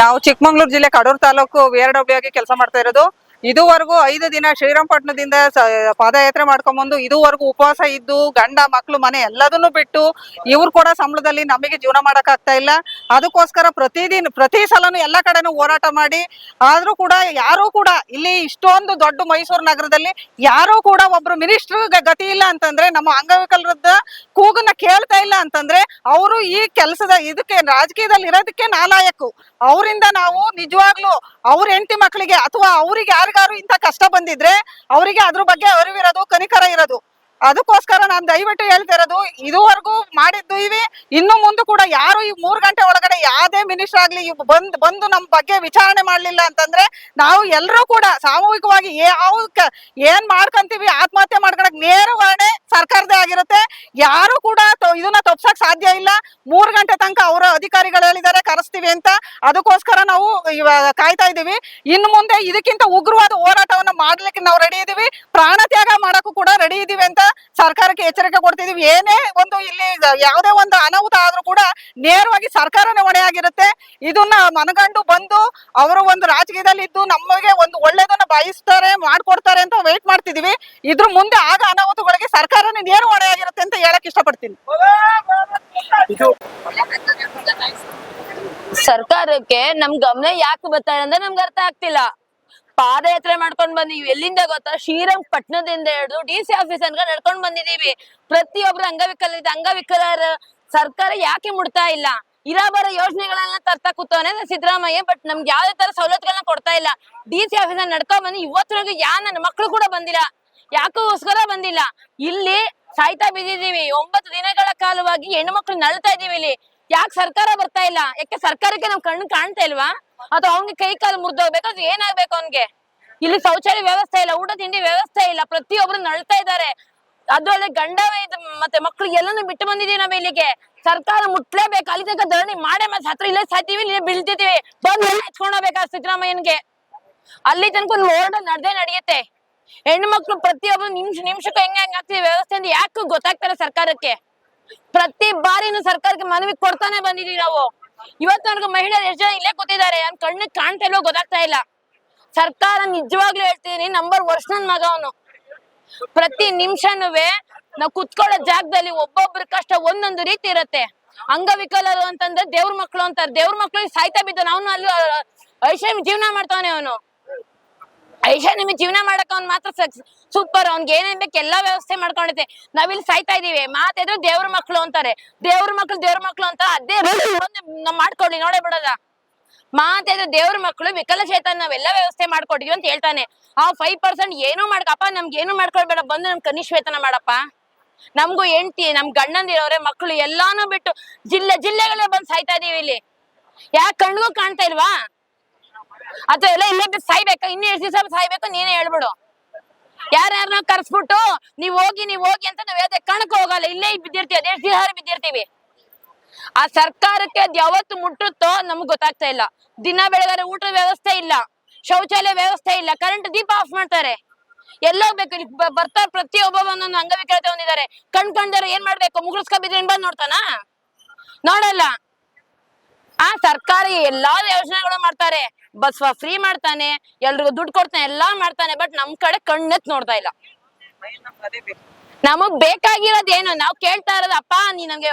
ನಾವು ಚಿಕ್ಕಮಂಗ್ಳೂರು ಜಿಲ್ಲೆ ಕಡೂರು ತಾಲೂಕು ವಿ ಆರ್ ಡಬ್ಲ್ಯೂ ಆಗಿ ಕೆಲಸ ಮಾಡ್ತಾ ಇರೋದು. ಇದುವರೆಗೂ ಐದು ದಿನ ಶ್ರೀರಂಗಪಟ್ಟಣದಿಂದ ಪಾದಯಾತ್ರೆ ಮಾಡ್ಕೊಂಬಂದು ಇದುವರೆಗೂ ಉಪವಾಸ ಇದ್ದು, ಗಂಡ ಮಕ್ಕಳು ಮನೆ ಎಲ್ಲದನ್ನು ಬಿಟ್ಟು ಇವ್ರು ಕೂಡ ಸಂಬಳದಲ್ಲಿ ನಮಗೆ ಜೀವನ ಮಾಡಕ್ ಆಗ್ತಾ ಇಲ್ಲ. ಅದಕ್ಕೋಸ್ಕರ ಪ್ರತಿದಿನ, ಪ್ರತಿ ಸಲನು ಎಲ್ಲ ಕಡೆನೂ ಹೋರಾಟ ಮಾಡಿ, ಆದ್ರೂ ಕೂಡ ಯಾರು ಕೂಡ ಇಲ್ಲಿ ಇಷ್ಟೊಂದು ದೊಡ್ಡ ಮೈಸೂರು ನಗರದಲ್ಲಿ ಯಾರು ಕೂಡ ಒಬ್ರು ಮಿನಿಸ್ಟರ್ ಗತಿ ಇಲ್ಲ ಅಂತಂದ್ರೆ, ನಮ್ಮ ಅಂಗವಿಕಲರದ ಕೂಗನ್ನ ಕೇಳ್ತಾ ಇಲ್ಲ ಅಂತಂದ್ರೆ, ಅವರು ಈ ಕೆಲಸದ ಇದಕ್ಕೆ ರಾಜಕೀಯದಲ್ಲಿ ಇರೋದಕ್ಕೆ ನಾಲಾಯಕು. ಅವರಿಂದ ನಾವು ನಿಜವಾಗ್ಲೂ ಅವ್ರ ಹೆಂಡತಿ ಮಕ್ಕಳಿಗೆ ಅಥವಾ ಅವ್ರಿಗೆ ಯಾರಿಗಾರು ಇಂತ ಕಷ್ಟ ಬಂದಿದ್ರೆ ಅವರಿಗೆ ಅದ್ರ ಬಗ್ಗೆ ಅರಿವಿರೋದು ಕನಿಕರ ಇರೋದು. ಅದಕ್ಕೋಸ್ಕರ ನಾನು ದಯವಿಟ್ಟು ಹೇಳ್ತಾ ಇರೋದು, ಇದುವರೆಗೂ ಮಾಡಿದ್ದು ಇವೆ. ಇನ್ನು ಮುಂದೆ ಕೂಡ ಯಾರು ಈ ಮೂರು ಗಂಟೆ ಒಳಗಡೆ ಯಾವುದೇ ಮಿನಿಸ್ಟರ್ ಆಗ್ಲಿ ಬಂದ್, ಬಂದು ನಮ್ಮ ಬಗ್ಗೆ ವಿಚಾರಣೆ ಮಾಡ್ಲಿಲ್ಲ ಅಂತಂದ್ರೆ ನಾವು ಎಲ್ಲರೂ ಕೂಡ ಸಾಮೂಹಿಕವಾಗಿ ಯಾವ ಏನ್ ಮಾಡ್ಕೊಂತೀವಿ, ಆತ್ಮಹತ್ಯೆ ಮಾಡ್ಕೊಳಕ್ ನೇರವಾಣೆ ಸರ್ಕಾರದೇ ಆಗಿರುತ್ತೆ. ಯಾರು ಕೂಡ ಇದನ್ನ ತಪ್ಸಕ್ ಸಾಧ್ಯ ಇಲ್ಲ. ಮೂರು ಗಂಟೆ ತನಕ ಅವರ ಅಧಿಕಾರಿಗಳು ಹೇಳಿದ್ದಾರೆ, ಕರೆಸ್ತೀವಿ ಅಂತ. ಅದಕ್ಕೋಸ್ಕರ ನಾವು ಕಾಯ್ತಾ ಇದ್ದೀವಿ ಇನ್ನು ಮುಂದೆ ಇದಕ್ಕಿಂತ ಉಗ್ರವಾದ ಹೋರಾಟವನ್ನ ಮಾಡ್ಲಿಕ್ಕೆ ನಾವು ರೆಡಿ ಇದೀವಿ. ಪ್ರಾಣ ತ್ಯಾಗ ಮಾಡಕ್ಕೂ ಕೂಡ ರೆಡಿ ಇದೀವಿ ಅಂತ ಸರ್ಕಾರಕ್ಕೆ ಎಚ್ಚರಿಕೆ ಕೊಡ್ತಿದೀವಿ. ಏನೇ ಒಂದು ಇಲ್ಲಿ ಯಾವುದೇ ಒಂದು ಅನಾಹುತ ಆದ್ರೂ ಕೂಡ ನೇರವಾಗಿ ಸರ್ಕಾರನೇ ಹೊಣೆಯಾಗಿರುತ್ತೆ ಇದನ್ನ ಮನಗಂಡು ಬಂದು ಅವರು ಒಂದು ರಾಜಕೀಯದಲ್ಲಿ ಇದ್ದು ನಮಗೆ ಒಂದು ಒಳ್ಳೇದನ್ನ ಬಯಸ್ತಾರೆ ಮಾಡ್ಕೊಡ್ತಾರೆ ಅಂತ ವೇಟ್ ಮಾಡ್ತಿದೀವಿ. ಇದ್ರ ಮುಂದೆ ಆಗ ಅನಾಹುತಗಳಿಗೆ ಸರ್ಕಾರನೇ ನೇರ ಹೊಣೆಯಾಗಿರುತ್ತೆ ಅಂತ ಹೇಳಕ್ ಇಷ್ಟಪಡ್ತೀನಿ. ಸರ್ಕಾರಕ್ಕೆ ನಮ್ ಗಮನ ಯಾಕೆ ಬರ್ತಾರೆ ಇದೆ ಅಂದ್ರೆ ನಮ್ಗೆ ಅರ್ಥ ಆಗ್ತಿಲ್ಲ. ಪಾದಯಾತ್ರೆ ಮಾಡ್ಕೊಂಡ್ ಬಂದಿವಿ ಎಲ್ಲಿಂದ ಗೊತ್ತಾ? ಶ್ರೀರಂಗಪಟ್ಟಣದಿಂದ ಹಿಡಿದು ಡಿ ಸಿ ಆಫೀಸ್ ಅನ್ಕ ನಡ್ಕೊಂಡ್ ಬಂದಿದೀವಿ. ಪ್ರತಿಯೊಬ್ರು ಅಂಗವಿಕಲ ಅಂಗವಿಕಲರ ಸರ್ಕಾರ ಯಾಕೆ ಮುಡ್ತಾ ಇಲ್ಲ? ಇರೋ ಬರೋ ಯೋಜನೆಗಳನ್ನ ತರ್ತಾ ಕೂತವನೇ ಸಿದ್ದರಾಮಯ್ಯ ಬಟ್ ನಮ್ಗೆ ಯಾವ್ದೇ ತರ ಸವಲತ್ತುಗಳನ್ನ ಕೊಡ್ತಾ ಇಲ್ಲ. ಡಿ ಸಿ ಆಫೀಸ್ ನಡ್ಕೊಂಡ್ ಬಂದು ಇವತ್ತರೆಗೂ ಯಾ ನನ್ನ ಮಕ್ಳು ಕೂಡ ಬಂದಿಲ್ಲ. ಯಾಕೋಸ್ಕರ ಬಂದಿಲ್ಲ? ಇಲ್ಲಿ ಸಾಯ್ತಾ ಬಿದ್ದಿದೀವಿ ಒಂಬತ್ತು ದಿನಗಳ ಕಾಲವಾಗಿ ಹೆಣ್ಣು ಮಕ್ಳು ನಳ್ತಾ ಇದೀವಿ ಇಲ್ಲಿ. ಯಾಕೆ ಸರ್ಕಾರ ಬರ್ತಾ ಇಲ್ಲ? ಯಾಕೆ ಸರ್ಕಾರಕ್ಕೆ ನಮ್ ಕಣ್ಣು ಕಾಣ್ತಾ ಇಲ್ವಾ? ಅಥವಾ ಅವ್ನಿಗೆ ಕೈ ಕಾಲು ಮುರಿದೋಗ್ಬೇಕು ಅದು ಏನಾಗ್ಬೇಕು ಅವ್ನ್ಗೆ? ಇಲ್ಲಿ ಶೌಚಾಲಯ ವ್ಯವಸ್ಥೆ ಇಲ್ಲ ಊಟ ತಿಂಡಿ ವ್ಯವಸ್ಥೆ ಇಲ್ಲ, ಪ್ರತಿಯೊಬ್ರು ನಳ್ತಾ ಇದ್ದಾರೆ ಅದ್ರಲ್ಲಿ ಗಂಡ ಇದು ಮತ್ತೆ ಮಕ್ಳು ಎಲ್ಲಾನು ಬಿಟ್ಟು ಬಂದಿದೀವಿ ನಾವ್ ಇಲ್ಲಿಗೆ. ಸರ್ಕಾರ ಮುಟ್ಲೇಬೇಕು, ಅಲ್ಲಿ ತನಕ ಧರಣಿ ಮಾಡೇ ಮತ್ತೆ ಹತ್ರ ಇಲ್ಲೇ ಸಾಯ್ತೀವಿ, ಇಲ್ಲೇ ಬೀಳ್ತಿದೀವಿ. ಬಂದು ಹೋಗ್ಬೇಕಾ ಸಿದ್ದರಾಮಯ್ಯನ್ಗೆ. ಅಲ್ಲಿ ತನಕ ಒಂದು ಹೋರಾಟ ನಡೆದೇ ನಡೆಯುತ್ತೆ. ಹೆಣ್ಣು ಮಕ್ಕಳು ಪ್ರತಿಯೊಬ್ಬರು ನಿಮಿಷ, ನಿಮಿಷಕ್ಕೂ ಹೆಂಗ ಹೆಂಗ್ ಆಗ್ತಿದೆ ವ್ಯವಸ್ಥೆ ಅಂತ ಯಾಕೆ ಗೊತ್ತಾಗ್ತಾರೆ ಸರ್ಕಾರಕ್ಕೆ. ಪ್ರತಿ ಬಾರಿನೂ ಸರ್ಕಾರಕ್ಕೆ ಮನವಿ ಕೊಡ್ತಾನೆ ಬಂದಿದೀವಿ ನಾವು. ಇವತ್ತು ನನಗೆ ಮಹಿಳೆಯರು ಎಷ್ಟು ಜನ ಇಲ್ಲೇ ಕೂತಿದ್ದಾರೆ. ನನ್ ಕಣ್ಣಿಗೆ ಕಾಣ್ತಾ ಇಲ್ವೋ ಗೊತ್ತಾಗ್ತಾ ಇಲ್ಲ. ಸರ್ಕಾರ ನಿಜವಾಗ್ಲೂ ಹೇಳ್ತೀನಿ, ನಂಬರ್ ವರ್ಷ ನನ್ ಮಗ ಅವನು. ಪ್ರತಿ ನಿಮಿಷನುವೆ ನಾವು ಕುತ್ಕೊಳ್ಳೋ ಜಾಗದಲ್ಲಿ ಒಬ್ಬೊಬ್ರ ಕಷ್ಟ ಒಂದೊಂದು ರೀತಿ ಇರತ್ತೆ. ಅಂಗವಿಕಲರು ಅಂತಂದ್ರೆ ದೇವ್ರ ಮಕ್ಳು ಅಂತಾರೆ. ದೇವ್ರ ಮಕ್ಳು ಸಾಯ್ತಾ ಬಿದ್ದಾನೆ ಅವನು ಅಲ್ಲಿ ಐಷಾರಾಮಿ ಜೀವನ ಮಾಡ್ತಾವನೆ ಅವನು. ಐಷಾ ನಿಮ್ಗೆ ಜೀವನ ಮಾಡಕ್ ಅವ್ನ್ ಮಾತ್ರ ಸೂಪರ್ ಅವ್ನ್ಗೆ ಏನೇನ್ ಬೇಕು ಎಲ್ಲಾ ವ್ಯವಸ್ಥೆ ಮಾಡ್ಕೊಂಡೈತೆ ನಾವಿಲ್ಲಿ ಸಾಯ್ತಾ ಇದೀವಿ. ಮಾತಾದ್ರೆ ದೇವ್ರ ಮಕ್ಳು ಅಂತಾರೆ. ದೇವ್ರ ಮಕ್ಳು ದೇವ್ರ ಮಕ್ಳು ಅಂತ ಅದೇ ನಾವ್ ಮಾಡ್ಕೊಳ್ಳಿ ನೋಡೇ ಬಿಡೋದ. ಮಾತಾದ್ರೆ ದೇವ್ರ ಮಕ್ಳು ವಿಕಲಚೇತನ ನಾವೆಲ್ಲ ವ್ಯವಸ್ಥೆ ಮಾಡ್ಕೊಡ್ತೀವಿ ಅಂತ ಹೇಳ್ತಾನೆ. ಆ ಫೈವ್ ಪರ್ಸೆಂಟ್ ಏನೂ ಮಾಡ್ಕಪ್ಪ ನಮ್ಗೆ ಏನು ಮಾಡ್ಕೊಳ್ಬೇಡ. ಬಂದು ನಮ್ ಕನಿಷ್ಠ ವೇತನ ಮಾಡಪ್ಪ. ನಮ್ಗೂ ಹೆಂಡ್ತಿ, ನಮ್ ಗಂಡಂದಿರೋರೆ ಮಕ್ಳು ಎಲ್ಲಾನು ಬಿಟ್ಟು ಜಿಲ್ಲೆ, ಜಿಲ್ಲೆಗಳೇ ಬಂದ್ ಸಾಯ್ತಾ ಇದೀವಿ ಇಲ್ಲಿ. ಯಾಕೆ ಕಣ್ಗೂ ಕಾಣ್ತಾ ಇಲ್ವಾ? ಅಥವಾ ಎಲ್ಲ ಇಲ್ಲೇ ಸಾಯ್ಬೇಕು. ಇನ್ನೂ ಎಷ್ಟು ದಿವಸ ಸಾಯ್ಬೇಕು, ನೀನೇ ಹೇಳ್ಬಿಡು. ಯಾರ್ಯಾರನ್ನ ಕರ್ಸ್ಬಿಟ್ಟು ನೀವ್ ಹೋಗಿ ನೀವ್ ಹೋಗಿ ಅಂತ ನಾವ್ ಯಾವ್ದೇ ಕಣಕ್ ಹೋಗಲ್ಲ. ಇಲ್ಲೇ ಬಿದ್ದಿರ್ತೀವಿ, ಅದೇ ದಿವಸ ಬಿದ್ದಿರ್ತೀವಿ. ಆ ಸರ್ಕಾರಕ್ಕೆ ಅದ್ ಯಾವತ್ತು ಮುಟ್ಟುತ್ತೋ ನಮ್ಗ್ ಗೊತ್ತಾಗ್ತಾ ಇಲ್ಲ. ದಿನ ಬೆಳಗಾರೆ ಊಟದ ವ್ಯವಸ್ಥೆ ಇಲ್ಲ. ಶೌಚಾಲಯ ವ್ಯವಸ್ಥೆ ಇಲ್ಲ. ಕರೆಂಟ್ ದೀಪ ಆಫ್ ಮಾಡ್ತಾರೆ. ಎಲ್ಲೋಗ್ಬೇಕು ಇಲ್ಲಿ ಬರ್ತಾರ ಪ್ರತಿಯೊಬ್ಬ ಒಂದೊಂದು ಅಂಗವಿಕಲತೆ ಹೊಂದಿದ್ದಾರೆ. ಕಣ್ ಕಂಡರೆ ಏನ್ ಮಾಡ್ಬೇಕು? ಮುಗುಳ್ಸ್ಕೊ ಬಂದ್ ನೋಡ್ತಾನ? ನೋಡಲ್ಲ. ಆ ಸರ್ಕಾರ ಎಲ್ಲಾ ಯೋಜನೆಗಳು ಮಾಡ್ತಾರೆ. ಬಸ್ ಫ್ರೀ ಮಾಡ್ತಾನೆ, ಎಲ್ರಿಗೂ ದುಡ್ಡು ಕೊಡ್ತಾನೆ, ಎಲ್ಲಾ ಮಾಡ್ತಾನೆ ಬಟ್ ನಮ್ ಕಡೆ ಕಣ್ಣೆತ್ ನೋಡ್ತಾ ಇಲ್ಲ. ನಮಗ್ ಬೇಕಾಗಿರೋದ್ ಏನು? ನಾವ್ ಕೇಳ್ತಾ ಇರೋದು, ಅಪ್ಪ, ನೀ ನಮ್ಗೆ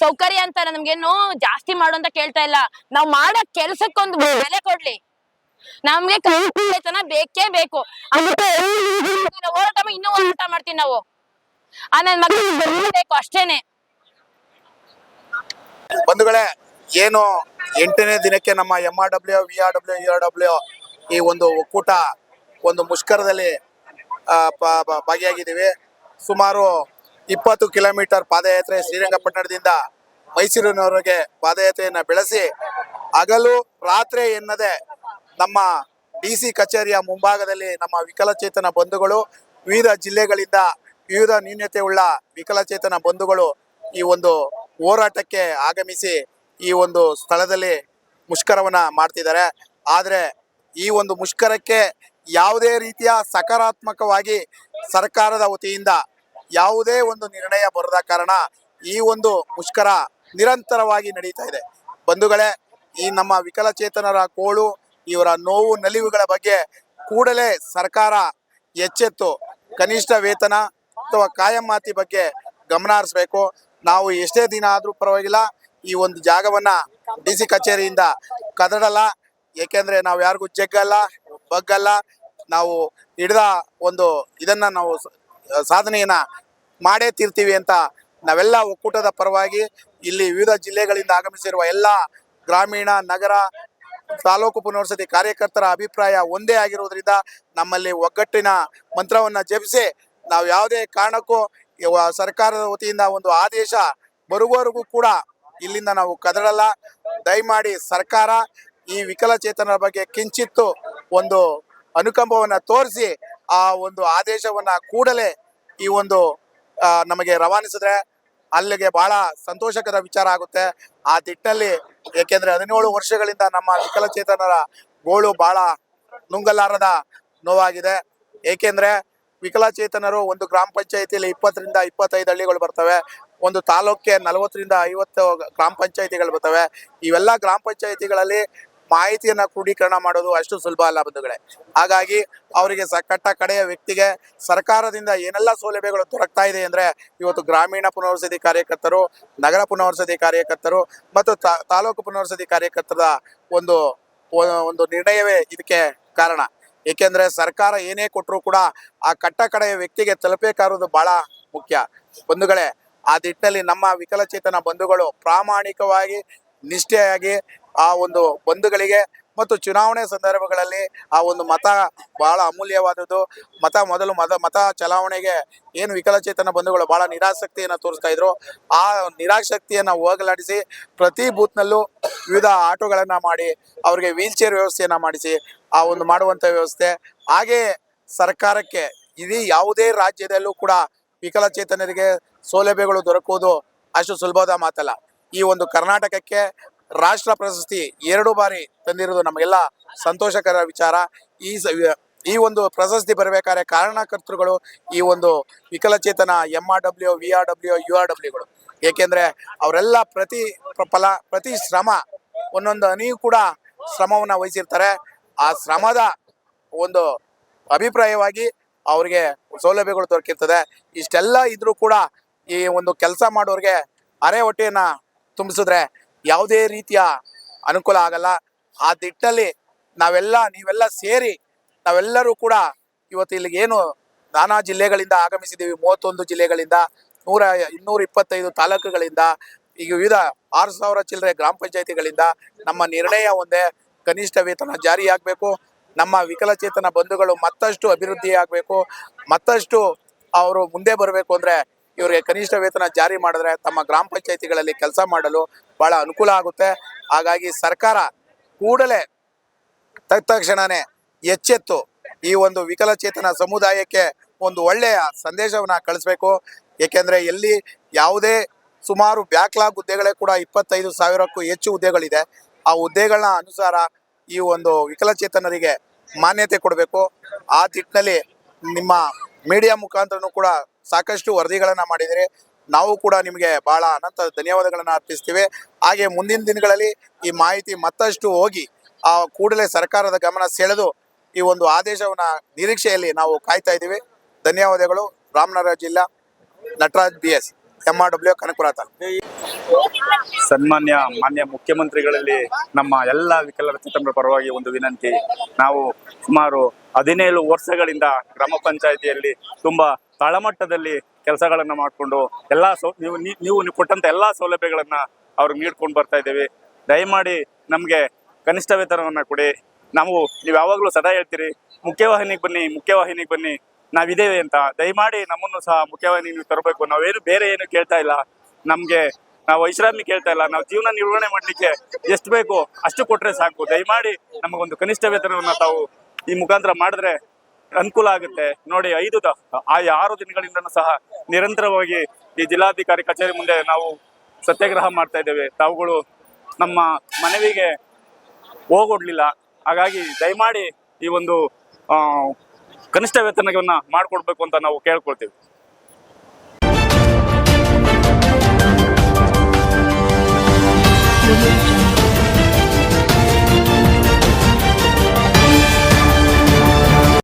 ಸೌಕರ್ಯ ಅಂತಾರೆ ನಮ್ಗೇನು ಜಾಸ್ತಿ ಮಾಡು ಅಂತ ಕೇಳ್ತಾ ಇಲ್ಲ. ನಾವ್ ಮಾಡೋ ಕೆಲ್ಸಕ್ಕೊಂದು ಬೆಲೆ ಕೊಡ್ಲಿ. ನಮ್ಗೆ ವೇತನ ಬೇಕೇ ಬೇಕು. ಹೋರಾಟ ಇನ್ನೂ ಹೋರಾಟ ಮಾಡ್ತೀವಿ ನಾವು. ಆ ನನ್ ಮಗ ಬೇಕು ಅಷ್ಟೇನೆ. ಬಂಧುಗಳೇ ಏನು ಎಂಟನೇ ದಿನಕ್ಕೆ ನಮ್ಮ M R W V R W U R W ಈ ಒಂದು ಒಕ್ಕೂಟ, ಒಂದು ಮುಷ್ಕರದಲ್ಲಿ ಭಾಗಿಯಾಗಿದ್ದೀವಿ. ಸುಮಾರು ಇಪ್ಪತ್ತು ಕಿಲೋಮೀಟರ್ ಪಾದಯಾತ್ರೆ ಶ್ರೀರಂಗಪಟ್ಟಣದಿಂದ ಮೈಸೂರಿನವರೆಗೆ ಪಾದಯಾತ್ರೆಯನ್ನು ಬೆಳೆಸಿ, ಹಗಲು ರಾತ್ರಿ ಎನ್ನದೆ ನಮ್ಮ ಡಿ ಸಿ ಕಚೇರಿಯ ಮುಂಭಾಗದಲ್ಲಿ ನಮ್ಮ ವಿಕಲಚೇತನ ಬಂಧುಗಳು, ವಿವಿಧ ಜಿಲ್ಲೆಗಳಿಂದ ವಿವಿಧ ನ್ಯೂನ್ಯತೆ ಉಳ್ಳ ವಿಕಲಚೇತನ ಬಂಧುಗಳು ಈ ಒಂದು ಹೋರಾಟಕ್ಕೆ ಆಗಮಿಸಿ ಈ ಒಂದು ಸ್ಥಳದಲ್ಲಿ ಮುಷ್ಕರವನ್ನ ಮಾಡ್ತಿದ್ದಾರೆ. ಆದರೆ ಈ ಒಂದು ಮುಷ್ಕರಕ್ಕೆ ಯಾವುದೇ ರೀತಿಯ ಸಕಾರಾತ್ಮಕವಾಗಿ ಸರ್ಕಾರದ ವತಿಯಿಂದ ಯಾವುದೇ ಒಂದು ನಿರ್ಣಯ ಬರದ ಕಾರಣ ಈ ಒಂದು ಮುಷ್ಕರ ನಿರಂತರವಾಗಿ ನಡೀತಾ ಇದೆ. ಬಂಧುಗಳೇ, ಈ ನಮ್ಮ ವಿಕಲಚೇತನರ ಕೋಳು, ಇವರ ನೋವು ನಲಿವುಗಳ ಬಗ್ಗೆ ಕೂಡಲೇ ಸರ್ಕಾರ ಎಚ್ಚೆತ್ತು. ಕನಿಷ್ಠ ವೇತನ ಅಥವಾ ಕಾಯಮಾತಿ ಬಗ್ಗೆ ಗಮನ ಹರಿಸ್ಬೇಕು. ನಾವು ಎಷ್ಟೇ ದಿನ ಆದರೂ ಪರವಾಗಿಲ್ಲ. ಈ ಒಂದು ಜಾಗವನ್ನ ಡಿ ಸಿ ಕಚೇರಿಯಿಂದ ಕದಡಲ್ಲ. ಏಕೆಂದ್ರೆ ನಾವು ಯಾರಿಗೂ ಜಗ್ಗಲ್ಲ ಬಗ್ಗಲ್ಲ ನಾವು ಹಿಡಿದ ಒಂದು ಇದನ್ನ ನಾವು ಸಾಧನೆಯನ್ನ ಮಾಡೇ ತೀರ್ತೀವಿ ಅಂತ ನಾವೆಲ್ಲ ಒಕ್ಕೂಟದ ಪರವಾಗಿ ಇಲ್ಲಿ ವಿವಿಧ ಜಿಲ್ಲೆಗಳಿಂದ ಆಗಮಿಸಿರುವ ಎಲ್ಲ ಗ್ರಾಮೀಣ, ನಗರ, ತಾಲೂಕು ಪುನರ್ವಸತಿ ಕಾರ್ಯಕರ್ತರ ಅಭಿಪ್ರಾಯ ಒಂದೇ ಆಗಿರುವುದರಿಂದ ನಮ್ಮಲ್ಲಿ ಒಗ್ಗಟ್ಟಿನ ಮಂತ್ರವನ್ನ ಜಪಿಸಿ ನಾವು ಯಾವುದೇ ಕಾರಣಕ್ಕೂ ಸರ್ಕಾರದ ವತಿಯಿಂದ ಒಂದು ಆದೇಶ ಬರುವವರೆಗೂ ಕೂಡ ಇಲ್ಲಿಂದ ನಾವು ಕದಡಲ್ಲ. ದಯಮಾಡಿ ಸರ್ಕಾರ ಈ ವಿಕಲಚೇತನರ ಬಗ್ಗೆ ಕಿಂಚಿತ್ತು ಒಂದು ಅನುಕಂಪವನ್ನು ತೋರಿಸಿ, ಆ ಒಂದು ಆದೇಶವನ್ನ ಕೂಡಲೇ ಈ ಒಂದು ನಮಗೆ ರವಾನಿಸಿದ್ರೆ ಅಲ್ಲಿಗೆ ಬಹಳ ಸಂತೋಷಕರ ವಿಚಾರ ಆಗುತ್ತೆ. ಆ ದಿಟ್ಟಲ್ಲಿ ಏಕೆಂದರೆ ಹದಿನೇಳು ವರ್ಷಗಳಿಂದ ನಮ್ಮ ವಿಕಲಚೇತನರ ಗೋಳು ಬಹಳ ನುಂಗಲಾರದ ನೋವಾಗಿದೆ. ಏಕೆಂದರೆ ವಿಕಲಚೇತನರು ಒಂದು ಗ್ರಾಮ ಪಂಚಾಯತಿಯಲ್ಲಿ ಇಪ್ಪತ್ತರಿಂದ ಇಪ್ಪತ್ತೈದು ಹಳ್ಳಿಗಳು ಬರ್ತವೆ. ಒಂದು ತಾಲೂಕಿಗೆ ನಲವತ್ತರಿಂದ ಐವತ್ತು ಗ್ರಾಮ ಪಂಚಾಯಿತಿಗಳು ಬರ್ತವೆ. ಇವೆಲ್ಲ ಗ್ರಾಮ ಪಂಚಾಯಿತಿಗಳಲ್ಲಿ ಮಾಹಿತಿಯನ್ನು ಕ್ರೋಢೀಕರಣ ಮಾಡೋದು ಅಷ್ಟು ಸುಲಭ ಅಲ್ಲ ಬಂಧುಗಳೇ. ಹಾಗಾಗಿ ಅವರಿಗೆ ಸ ಕಟ್ಟ ಕಡೆಯ ವ್ಯಕ್ತಿಗೆ ಸರ್ಕಾರದಿಂದ ಏನೆಲ್ಲ ಸೌಲಭ್ಯಗಳು ದೊರಕ್ತಾ ಇದೆ ಅಂದ್ರೆ ಇವತ್ತು ಗ್ರಾಮೀಣ ಪುನರ್ವಸತಿ ಕಾರ್ಯಕರ್ತರು, ನಗರ ಪುನರ್ವಸತಿ ಕಾರ್ಯಕರ್ತರು ಮತ್ತು ತಾಲೂಕು ಪುನರ್ವಸತಿ ಕಾರ್ಯಕರ್ತರ ಒಂದು ಒಂದು ನಿರ್ಣಯವೇ ಇದಕ್ಕೆ ಕಾರಣ. ಏಕೆಂದರೆ ಸರ್ಕಾರ ಏನೇ ಕೊಟ್ಟರೂ ಕೂಡ ಆ ಕಟ್ಟ ಕಡೆಯ ವ್ಯಕ್ತಿಗೆ ತಲುಪಬೇಕಾಗಿರೋದು ಬಹಳ ಮುಖ್ಯ. ಬಂಧುಗಳೇ ಆ ದಿಟ್ಟಲ್ಲಿ ನಮ್ಮ ವಿಕಲಚೇತನ ಬಂಧುಗಳು ಪ್ರಾಮಾಣಿಕವಾಗಿ, ನಿಷ್ಠೆಯಾಗಿ ಆ ಒಂದು ಬಂಧುಗಳಿಗೆ ಮತ್ತು ಚುನಾವಣೆ ಸಂದರ್ಭಗಳಲ್ಲಿ ಆ ಒಂದು ಮತ ಬಹಳ ಅಮೂಲ್ಯವಾದದ್ದು. ಮತ ಮೊದಲು ಮತ ಮತ ಚಲಾವಣೆಗೆ ಏನು ವಿಕಲಚೇತನ ಬಂಧುಗಳು ಬಹಳ ನಿರಾಸಕ್ತಿಯನ್ನು ತೋರಿಸ್ತಾ ಇದ್ರು. ಆ ನಿರಾಸಕ್ತಿಯನ್ನು ಹೋಗಲಾಡಿಸಿ ಪ್ರತಿ ಬೂತ್ನಲ್ಲೂ ವಿವಿಧ ಆಟೋಗಳನ್ನು ಮಾಡಿ, ಅವರಿಗೆ ವೀಲ್ ಚೇರ್ ವ್ಯವಸ್ಥೆಯನ್ನು ಮಾಡಿಸಿ ಆ ಒಂದು ಮಾಡುವಂಥ ವ್ಯವಸ್ಥೆ. ಹಾಗೆಯೇ ಸರ್ಕಾರಕ್ಕೆ ಇಡೀ ಯಾವುದೇ ರಾಜ್ಯದಲ್ಲೂ ಕೂಡ ವಿಕಲಚೇತನರಿಗೆ ಸೌಲಭ್ಯಗಳು ದೊರಕುವುದು ಅಷ್ಟು ಸುಲಭದ ಮಾತಲ್ಲ. ಈ ಒಂದು ಕರ್ನಾಟಕಕ್ಕೆ ರಾಷ್ಟ್ರ ಪ್ರಶಸ್ತಿ ಎರಡು ಬಾರಿ ತಂದಿರೋದು ನಮಗೆಲ್ಲ ಸಂತೋಷಕರ ವಿಚಾರ. ಈ ಈ ಒಂದು ಪ್ರಶಸ್ತಿ ಬರಬೇಕಾದ್ರೆ ಕಾರಣಕರ್ತೃಗಳು ಈ ಒಂದು ವಿಕಲಚೇತನ M R W, V R W, U R ಡಬ್ಲ್ಯೂಗಳು ಏಕೆಂದರೆ ಅವರೆಲ್ಲ ಪ್ರತಿ ಪ್ರ- ಫಲ, ಪ್ರತಿ ಶ್ರಮ, ಒಂದೊಂದು ಹನಿಯೂ ಕೂಡ ಶ್ರಮವನ್ನು ವಹಿಸಿರ್ತಾರೆ. ಆ ಶ್ರಮದ ಒಂದು ಅಭಿಪ್ರಾಯವಾಗಿ ಅವರಿಗೆ ಸೌಲಭ್ಯಗಳು ದೊರಕಿರ್ತದೆ. ಇಷ್ಟೆಲ್ಲ ಇದ್ರೂ ಕೂಡ ಈ ಒಂದು ಕೆಲಸ ಮಾಡೋರಿಗೆ ಅರೆ ಹೊಟ್ಟೆಯನ್ನ ತುಂಬಿಸಿದ್ರೆ ಯಾವುದೇ ರೀತಿಯ ಅನುಕೂಲ ಆಗಲ್ಲ. ಆ ದಿಟ್ಟಲ್ಲಿ ನಾವೆಲ್ಲ, ನೀವೆಲ್ಲ ಸೇರಿ ನಾವೆಲ್ಲರೂ ಕೂಡ ಇವತ್ತು ಇಲ್ಲಿಗೆ ಏನು ನಾನಾ ಜಿಲ್ಲೆಗಳಿಂದ ಆಗಮಿಸಿದ್ದೀವಿ. ಮೂವತ್ತೊಂದು ಜಿಲ್ಲೆಗಳಿಂದ, ನೂರ, ಇನ್ನೂರ ಇಪ್ಪತ್ತೈದು ತಾಲೂಕುಗಳಿಂದ, ಈಗ ವಿವಿಧ ಆರು ಸಾವಿರ ಚಿಲ್ಲರೆ ಗ್ರಾಮ ಪಂಚಾಯತಿಗಳಿಂದ ನಮ್ಮ ನಿರ್ಣಯ ಒಂದೇ. ಕನಿಷ್ಠ ವೇತನ ಜಾರಿಯಾಗಬೇಕು ನಮ್ಮ ವಿಕಲಚೇತನ ಬಂಧುಗಳು ಮತ್ತಷ್ಟು ಅಭಿವೃದ್ಧಿ ಆಗಬೇಕು. ಮತ್ತಷ್ಟು ಅವರು ಮುಂದೆ ಬರಬೇಕು ಅಂದ್ರೆ ಇವರಿಗೆ ಕನಿಷ್ಠ ವೇತನ ಜಾರಿ ಮಾಡಿದ್ರೆ ತಮ್ಮ ಗ್ರಾಮ ಪಂಚಾಯಿತಿಗಳಲ್ಲಿ ಕೆಲಸ ಮಾಡಲು ಬಹಳ ಅನುಕೂಲ ಆಗುತ್ತೆ. ಹಾಗಾಗಿ ಸರ್ಕಾರ ಕೂಡಲೇ ತಕ್ಷಣವೇ ಎಚ್ಚೆತ್ತು ಈ ಒಂದು ವಿಕಲಚೇತನ ಸಮುದಾಯಕ್ಕೆ ಒಂದು ಒಳ್ಳೆಯ ಸಂದೇಶವನ್ನು ಕಳಿಸ್ಬೇಕು. ಏಕೆಂದರೆ ಎಲ್ಲಿ ಯಾವುದೇ ಸುಮಾರು ಬ್ಯಾಕ್ಲಾಗ್ ಹುದ್ದೆಗಳೇ ಕೂಡ ಇಪ್ಪತ್ತೈದು ಸಾವಿರಕ್ಕೂ ಹೆಚ್ಚು ಹುದ್ದೆಗಳಿದೆ. ಆ ಹುದ್ದೆಗಳನ್ನ ಅನುಸಾರ ಈ ಒಂದು ವಿಕಲಚೇತನರಿಗೆ ಮಾನ್ಯತೆ ಕೊಡಬೇಕು. ಆ ನಿಟ್ಟಿನಲ್ಲಿ ನಿಮ್ಮ ಮೀಡಿಯಾ ಮುಖಾಂತರನೂ ಕೂಡ ಸಾಕಷ್ಟು ವರದಿಗಳನ್ನ ಮಾಡಿದರೆ. ನಾವು ಕೂಡ ನಿಮಗೆ ಬಹಳ ಅನಂತ ಧನ್ಯವಾದಗಳನ್ನ ಅರ್ಪಿಸ್ತೀವಿ. ಹಾಗೆ ಮುಂದಿನ ದಿನಗಳಲ್ಲಿ ಈ ಮಾಹಿತಿ ಮತ್ತಷ್ಟು ಹೋಗಿ ಆ ಕೂಡಲೇ ಸರ್ಕಾರದ ಗಮನ ಸೆಳೆದು ಈ ಒಂದು ಆದೇಶವನ್ನ ನಿರೀಕ್ಷೆಯಲ್ಲಿ ನಾವು ಕಾಯ್ತಾ ಇದ್ದೀವಿ. ಧನ್ಯವಾದಗಳು. ರಾಮನಗರ ಜಿಲ್ಲಾ Nataraj B S M R ಸನ್ಮಾನ್ಯ ಮಾನ್ಯ ಮುಖ್ಯಮಂತ್ರಿಗಳಲ್ಲಿ ನಮ್ಮ ಎಲ್ಲ ವಿಕಲಚೇತನರ ಪರವಾಗಿ ಒಂದು ವಿನಂತಿ. ನಾವು ಸುಮಾರು ಹದಿನೇಳು ವರ್ಷಗಳಿಂದ ಗ್ರಾಮ ಪಂಚಾಯಿತಿಯಲ್ಲಿ ತುಂಬಾ ತಳಮಟ್ಟದಲ್ಲಿ ಕೆಲಸಗಳನ್ನು ಮಾಡಿಕೊಂಡು ಎಲ್ಲ ಸೌ, ನೀವು ನೀವು ನೀವು ಕೊಟ್ಟಂತ ಎಲ್ಲ ಸೌಲಭ್ಯಗಳನ್ನ ಅವ್ರಿಗೆ ನೀಡ್ಕೊಂಡು ಬರ್ತಾ ಇದ್ದೇವೆ. ದಯಮಾಡಿ ನಮಗೆ ಕನಿಷ್ಠ ವೇತನವನ್ನ ಕೊಡಿ. ನಾವು, ನೀವು ಯಾವಾಗಲೂ ಸದಾ ಹೇಳ್ತೀರಿ, ಮುಖ್ಯವಾಹಿನಿಗೆ ಬನ್ನಿ ಮುಖ್ಯವಾಹಿನಿಗೆ ಬನ್ನಿ. ನಾವಿದ್ದೇವೆ ಅಂತ. ದಯಮಾಡಿ ನಮ್ಮನ್ನು ಸಹ ಮುಖ್ಯವಾಗಿ ನೀವು ತರಬೇಕು. ನಾವೇನು ಬೇರೆ ಏನು ಕೇಳ್ತಾ ಇಲ್ಲ. ನಮ್ಗೆ ನಾವು ವೈಶ್ರಾಮಿ ಕೇಳ್ತಾ ಇಲ್ಲ. ನಾವು ಜೀವನ ನಿರ್ವಹಣೆ ಮಾಡ್ಲಿಕ್ಕೆ ಎಷ್ಟು ಬೇಕು ಅಷ್ಟು ಕೊಟ್ರೆ ಸಾಕು. ದಯಮಾಡಿ ನಮಗೊಂದು ಕನಿಷ್ಠ ವೇತನವನ್ನ ತಾವು ಈ ಮುಖಾಂತರ ಮಾಡಿದ್ರೆ ಅನುಕೂಲ ಆಗುತ್ತೆ. ನೋಡಿ, ಐದು ಆ ಆರು ದಿನಗಳಿಂದ ಸಹ ನಿರಂತರವಾಗಿ ಈ ಜಿಲ್ಲಾಧಿಕಾರಿ ಕಚೇರಿ ಮುಂದೆ ನಾವು ಸತ್ಯಾಗ್ರಹ ಮಾಡ್ತಾ ಇದ್ದೇವೆ. ತಾವುಗಳು ನಮ್ಮ ಮನವಿಗೆ ಹೋಗೊಡ್ಲಿಲ್ಲ. ಹಾಗಾಗಿ ದಯಮಾಡಿ ಈ ಒಂದು ಕನಿಷ್ಠ ವೇತನವನ್ನ ಮಾಡಿಕೊಡ್ಬೇಕು ಅಂತ ನಾವು ಕೇಳ್ಕೊಳ್ತೀವಿ.